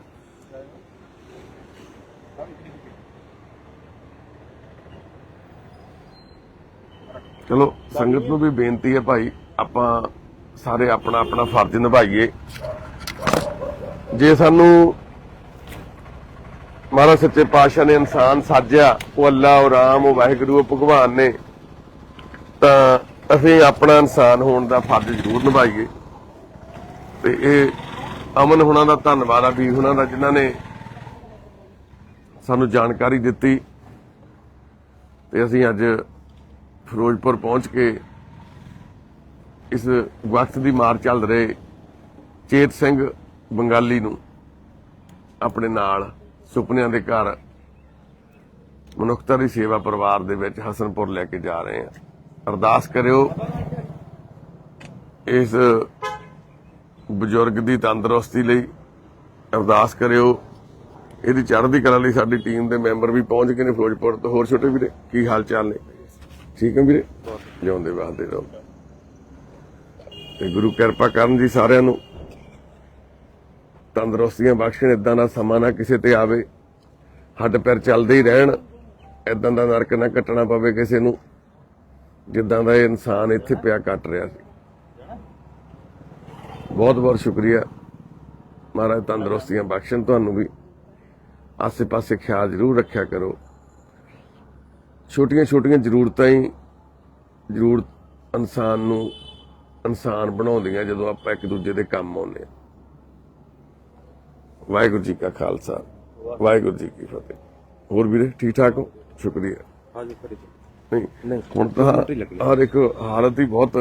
ਚਲੋ, ਸੰਗਤ ਨੂੰ ਵੀ ਬੇਨਤੀ ਹੈ ਭਾਈ, ਆਪਾਂ ਸਾਰੇ ਆਪਣਾ ਆਪਣਾ ਫਰਜ਼ ਨਿਭਾਈਏ। ਜੇ ਸਾਨੂੰ ਮਹਾਰਾਜ ਸੱਚੇ ਪਾਤਸ਼ਾਹ ਨੇ ਇਨਸਾਨ ਸਾਜਿਆ, ਉਹ ਅੱਲਾ, ਉਹ ਰਾਮ, ਉਹ ਵਾਹਿਗੁਰੂ, ਉਹ ਭਗਵਾਨ ਨੇ, ਤਾਂ ਅਸੀਂ ਆਪਣਾ ਇਨਸਾਨ ਹੋਣ ਦਾ ਫਰਜ਼ ਜ਼ਰੂਰ ਨਿਭਾਈਏ। ਤੇ ਇਹ ਅਮਨ ਹੁਣਾਂ ਦਾ ਧੰਨਵਾਦ ਆ ਵੀ ਹੁਣਾਂ ਦਾ, ਜਿਨ੍ਹਾਂ ਨੇ ਸਾਨੂੰ ਜਾਣਕਾਰੀ ਦਿੱਤੀ। ਤੇ ਅਸੀਂ ਅੱਜ ਫਿਰੋਜ਼ਪੁਰ ਪਹੁੰਚ ਕੇ ਇਸ ਵਕਤ ਦੀ ਮਾਰ ਚੱਲ ਰਹੇ ਚੇਤ ਸਿੰਘ ਬੰਗਾਲੀ ਨੂੰ ਆਪਣੇ ਨਾਲ ਸੁਪਨਿਆਂ ਦੇ ਘਰ ਮਨੁੱਖਤਾ ਦੀ ਸੇਵਾ ਪਰਿਵਾਰ ਦੇ ਵਿੱਚ ਹਸਨਪੁਰ ਲੈ ਕੇ ਜਾ ਰਹੇ ਹਾਂ। ਅਰਦਾਸ ਕਰਿਓ। ਇਸ ਬਜ਼ੁਰਗ ਦੀ ਤੰਦਰੁਸਤੀ ਲਈ ਅਰਦਾਸ ਕਰਿਓ। ਇਹਦੀ ਚੜ੍ਹਦੀ ਕਲਾ ਲਈ ਸਾਡੀ ਟੀਮ ਦੇ ਮੈਂਬਰ ਵੀ ਪਹੁੰਚ ਗਏ ਨੇ ਫਿਰੋਜ਼ਪੁਰ ਤੋਂ। ਹੋਰ ਛੋਟੇ ਵੀਰੇ, ਕੀ ਹਾਲ ਚਾਲ ਨੇ? ਠੀਕ ਹੈ ਵੀਰੇ? ਜਿਉਂਦੇ ਵਾਸਤੇ ਰਹੋ। ਤੇ ਗੁਰੂ ਕਿਰਪਾ ਕਰਨ ਜੀ ਸਾਰਿਆਂ ਨੂੰ। ਤੰਦਰੁਸਤੀਆਂ ਬਖਸ਼ਣ ਇਦਾਂ ਦਾ ਸਮਾਂ ਨਾ ਕਿਸੇ ਤੇ ਆਵੇ। ਹੱਡ ਪੈਰ ਚੱਲਦੇ ਹੀ ਰਹਿਣ। ਇਦਾਂ ਦਾ ਨਰਕ ਨਾ ਕੱਟਣਾ ਪਵੇ ਕਿਸੇ ਨੂੰ। ਜਿੱਦਾਂ ਦਾ ਇਹ ਇਨਸਾਨ ਇੱਥੇ ਪਿਆ ਕੱਟ ਰਿਹਾ ਸੀ। ਬਹੁਤ ਬਹੁਤ ਸ਼ੁਕਰੀਆ। ਮਹਾਰਾਜ ਤੰਦਰੁਸਤੀਆਂ ਬਖਸ਼ਣ ਤੁਹਾਨੂੰ ਵੀ। ਆਸੇ-ਪਾਸੇ ਖਿਆਲ ਜ਼ਰੂਰ ਰੱਖਿਆ ਕਰੋ। ਛੋਟੀਆਂ-ਛੋਟੀਆਂ ਜ਼ਰੂਰਤਾਂ ਹੀ ਜ਼ਰੂਰ ਇਨਸਾਨ ਨੂੰ ਇਨਸਾਨ ਬਣਾਉਂਦੀਆਂ ਜਦੋਂ ਆਪਾਂ ਇੱਕ ਦੂਜੇ ਦੇ ਕੰਮ ਆਉਂਦੇ ਹਾਂ। ਵਾਹਿਗੁਰੂ ਜੀ ਕਾ ਖਾਲਸਾ। ਵਾਹਿਗੁਰੂ ਜੀ ਕੀ ਫਤਿਹ। ਹੋਰ ਵੀਰੇ ਠੀਕ ਠਾਕ ਹੋ? ਸ਼ੁਕਰੀਆ। ਹਾਂਜੀ ਫਰੀ ਨਹੀਂ ਹੁਣ ਤਾਂ ਹਰ ਇੱਕ ਹਾਲਤ ਹੀ ਬਹੁਤ